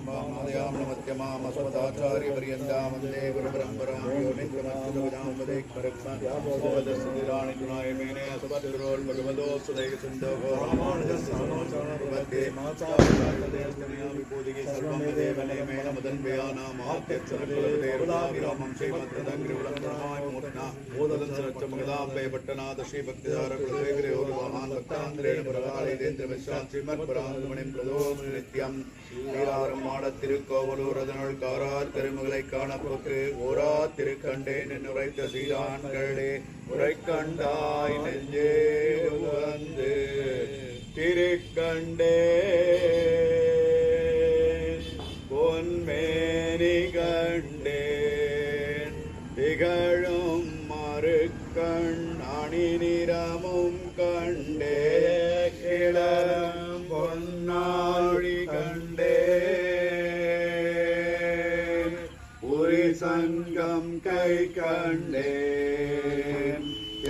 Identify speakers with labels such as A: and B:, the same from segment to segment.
A: मध्यमामस्मदाचार्यपर्यन्तां वन्दे गुरुपरम्परां यो नित्यमच्युतपदां वदे परमाणितुनाय मेने अस्मद्गुरोर्भगवतोऽस्तुदैकसिन्धो रामानुजस्य विभूतिः सर्वमेदेवने मेन मदन्वयानामात्यक्षरकुलपतेरुदागिरामं श्रीमद्दङ्ग्रिवरं मूर्त्ना சச்சமங்களாம் பயப்பட்டநாத ஸ்ரீ பக்திதார குலசேகரயோர் மகான் பக்தாந்திரேண பிரகாலேந்திர விஸ்வாம் ஸ்ரீமத் பராந்தமணிம் பிரதோம் நித்யம் ஸ்ரீராரம் திருக்கண்டேன் நெஞ்சே வந்து திருக்கண்டே. பொன்மேனி கண்டேன் திகழும் கண்டே கிளம் பொன்னாழி கண்டேன் புரி சங்கம் கை கண்டேன்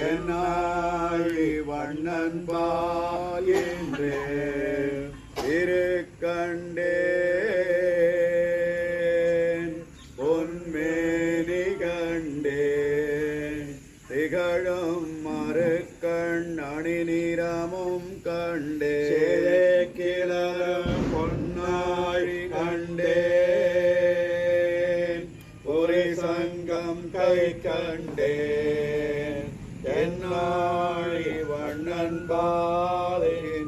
A: என்னாழி வண்ணன் பாயின்றே கழும் மறு கண்ணணி நிறமும் கண்டே. கிளறும் பொன்னாழி கண்டே. ஒரு சங்கம் கை கண்டே. என்னாழி வண்ணன் பாலே.